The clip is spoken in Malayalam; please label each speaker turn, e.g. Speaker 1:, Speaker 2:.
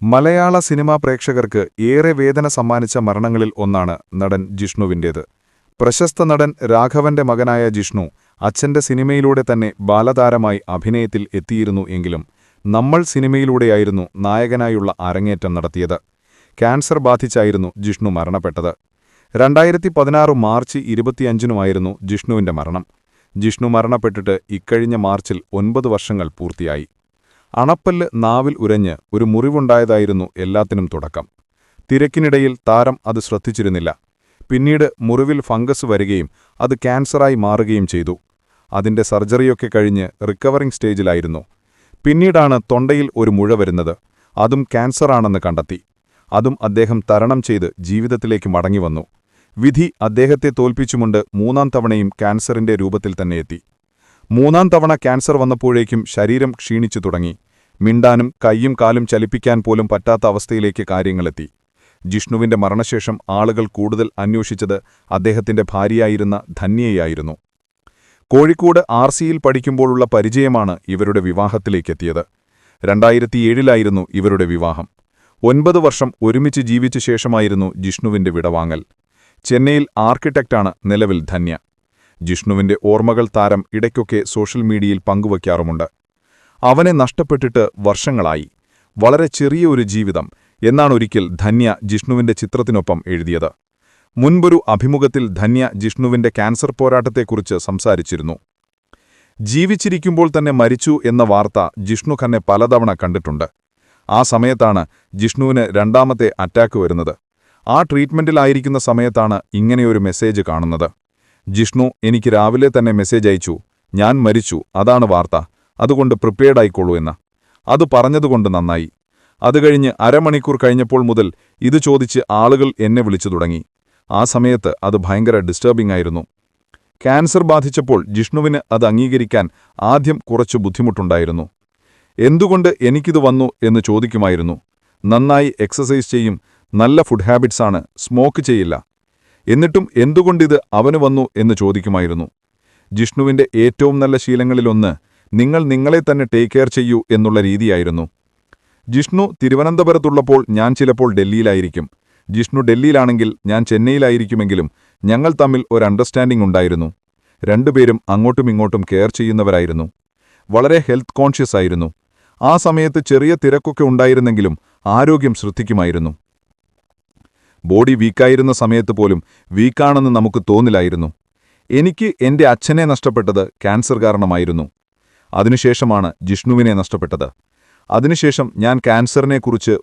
Speaker 1: മലയാള സിനിമാ പ്രേക്ഷകർക്ക് ഏറെ വേദന സമ്മാനിച്ച മരണങ്ങളിൽ ഒന്നാണ് നടൻ ജിഷ്ണുവിന്റേത്. പ്രശസ്ത നടൻ രാഘവന്റെ മകനായ ജിഷ്ണു അച്ഛന്റെ സിനിമയിലൂടെ തന്നെ ബാലതാരമായി അഭിനയത്തിൽ എത്തിയിരുന്നു എങ്കിലും നമ്മൾ സിനിമയിലൂടെയായിരുന്നു നായകനായുള്ള അരങ്ങേറ്റം നടത്തിയത്. ക്യാൻസർ ബാധിച്ചായിരുന്നു ജിഷ്ണു മരണപ്പെട്ടത്. രണ്ടായിരത്തി പതിനാറ് മാർച്ച് ഇരുപത്തിയഞ്ചിനുമായിരുന്നു ജിഷ്ണുവിന്റെ മരണം. ജിഷ്ണു മരണപ്പെട്ടിട്ട് ഇക്കഴിഞ്ഞ മാർച്ചിൽ ഒൻപത് വർഷങ്ങൾ പൂർത്തിയായി. അണപ്പല്ല് നാവിൽ ഉരഞ്ഞ് ഒരു മുറിവുണ്ടായതായിരുന്നു എല്ലാത്തിനും തുടക്കം. തിരക്കിനിടയിൽ താരം അത് ശ്രദ്ധിച്ചിരുന്നില്ല. പിന്നീട് മുറിവിൽ ഫംഗസ് വരികയും അത് ക്യാൻസറായി മാറുകയും ചെയ്തു. അതിന്റെ സർജറിയൊക്കെ കഴിഞ്ഞ് റിക്കവറിംഗ് സ്റ്റേജിലായിരുന്നു. പിന്നീടാണ് തൊണ്ടയിൽ ഒരു മുഴ വരുന്നത്. അതും ക്യാൻസറാണെന്ന് കണ്ടെത്തി. അതും അദ്ദേഹം തരണം ചെയ്ത് ജീവിതത്തിലേക്ക് മടങ്ങിവന്നു വിധി അദ്ദേഹത്തെ തോൽപ്പിച്ചുമുണ്ട് മൂന്നാം തവണയും ക്യാൻസറിന്റെ രൂപത്തിൽ തന്നെ എത്തി. മൂന്നാം തവണ ക്യാൻസർ വന്നപ്പോഴേക്കും ശരീരം ക്ഷീണിച്ചു തുടങ്ങി. മിണ്ടാനും കൈയും കാലും ചലിപ്പിക്കാൻ പോലും പറ്റാത്ത അവസ്ഥയിലേക്ക് കാര്യങ്ങളെത്തി. ജിഷ്ണുവിന്റെ മരണശേഷം ആളുകൾ കൂടുതൽ അന്വേഷിച്ചത് അദ്ദേഹത്തിന്റെ ഭാര്യയായിരുന്ന ധന്യയായിരുന്നു കോഴിക്കോട് ആർ സിയിൽ പഠിക്കുമ്പോഴുള്ള പരിചയമാണ് ഇവരുടെ വിവാഹത്തിലേക്കെത്തിയത്. രണ്ടായിരത്തിയേഴിലായിരുന്നു ഇവരുടെ വിവാഹം. ഒൻപത് വർഷം ഒരുമിച്ച് ജീവിച്ച ശേഷമായിരുന്നു ജിഷ്ണുവിന്റെ വിടവാങ്ങൽ. ചെന്നൈയിൽ ആർക്കിടെക്റ്റാണ് നിലവിൽ ധന്യ. ജിഷ്ണുവിന്റെ ഓർമ്മകൾ താരം ഇടയ്ക്കൊക്കെ സോഷ്യൽ മീഡിയയിൽ പങ്കുവയ്ക്കാറുമുണ്ട്. അവനെ നഷ്ടപ്പെട്ടിട്ട് വർഷങ്ങളായി. വളരെ ചെറിയ ഒരു ജീവിതം എന്നാണൊരിക്കൽ ധന്യ ജിഷ്ണുവിന്റെ ചിത്രത്തിനൊപ്പം എഴുതിയത്. മുൻപൊരു അഭിമുഖത്തിൽ ധന്യ ജിഷ്ണുവിന്റെ ക്യാൻസർ പോരാട്ടത്തെക്കുറിച്ച് സംസാരിച്ചിരുന്നു. ജീവിച്ചിരിക്കുമ്പോൾ തന്നെ മരിച്ചു എന്ന വാർത്ത ജിഷ്ണു ഖന്നെ പലതവണ കണ്ടിട്ടുണ്ട്. ആ സമയത്താണ് ജിഷ്ണുവിന് രണ്ടാമത്തെ അറ്റാക്ക് വരുന്നത്. ആ ട്രീറ്റ്മെന്റിലായിരിക്കുന്ന സമയത്താണ് ഇങ്ങനെയൊരു മെസ്സേജ് കാണുന്നത്. ജിഷ്ണു എനിക്ക് രാവിലെ തന്നെ മെസ്സേജ് അയച്ചു. ഞാൻ മരിച്ചു. അതാണ് വാർത്ത. അതുകൊണ്ട് പ്രിപ്പയർഡ് ആയിക്കോളൂ എന്ന്. അത് പറഞ്ഞതുകൊണ്ട് നന്നായി. അതുകഴിഞ്ഞ് അരമണിക്കൂർ കഴിഞ്ഞപ്പോൾ മുതൽ ഇത് ചോദിച്ച് ആളുകൾ എന്നെ വിളിച്ചു തുടങ്ങി. ആ സമയത്ത് അത് ഭയങ്കര ഡിസ്റ്റർബിംഗ് ആയിരുന്നു. ക്യാൻസർ ബാധിച്ചപ്പോൾ ജിഷ്ണുവിന് അത് അംഗീകരിക്കാൻ ആദ്യം കുറച്ചു ബുദ്ധിമുട്ടുണ്ടായിരുന്നു. എന്തുകൊണ്ട് എനിക്കിത് വന്നു എന്ന് ചോദിക്കുമായിരുന്നു. നന്നായി എക്സസൈസ് ചെയ്യും നല്ല ഫുഡ് ഹാബിറ്റ്സാണ് സ്മോക്ക് ചെയ്യില്ല. എന്നിട്ടും എന്തുകൊണ്ടിത് അവന് വന്നു എന്ന് ചോദിക്കുമായിരുന്നു. ജിഷ്ണുവിന്റെ ഏറ്റവും നല്ല ശീലങ്ങളിലൊന്ന് നിങ്ങൾ നിങ്ങളെ തന്നെ ടേക്ക് കെയർ ചെയ്യൂ എന്നുള്ള രീതിയായിരുന്നു. ജിഷ്ണു തിരുവനന്തപുരത്തുള്ളപ്പോൾ ഞാൻ ചിലപ്പോൾ ഡൽഹിയിലായിരിക്കും. ജിഷ്ണു ഡൽഹിയിലാണെങ്കിൽ ഞാൻ ചെന്നൈയിലായിരിക്കുമെങ്കിലും ഞങ്ങൾ തമ്മിൽ ഒരു അണ്ടർസ്റ്റാൻഡിംഗ് ഉണ്ടായിരുന്നു. രണ്ടുപേരും അങ്ങോട്ടും ഇങ്ങോട്ടും കെയർ ചെയ്യുന്നവരായിരുന്നു. വളരെ ഹെൽത്ത് കോൺഷ്യസ് ആയിരുന്നു. ആ സമയത്ത് ചെറിയ തിരക്കൊക്കെ ഉണ്ടായിരുന്നെങ്കിലും ആരോഗ്യം ശ്രദ്ധിക്കുമായിരുന്നു. ബോഡി വീക്കായിരുന്ന സമയത്ത് പോലും വീക്കാണെന്ന് നമുക്ക് തോന്നില്ലായിരുന്നു. എനിക്ക് എന്റെ അച്ഛനെ നഷ്ടപ്പെട്ടത് ക്യാൻസർ കാരണമായിരുന്നു. അതിനുശേഷമാണ് ജിഷ്ണുവിനെ നഷ്ടപ്പെട്ടത്. അതിനുശേഷം ഞാൻ ക്യാൻസറിനെക്കുറിച്ച്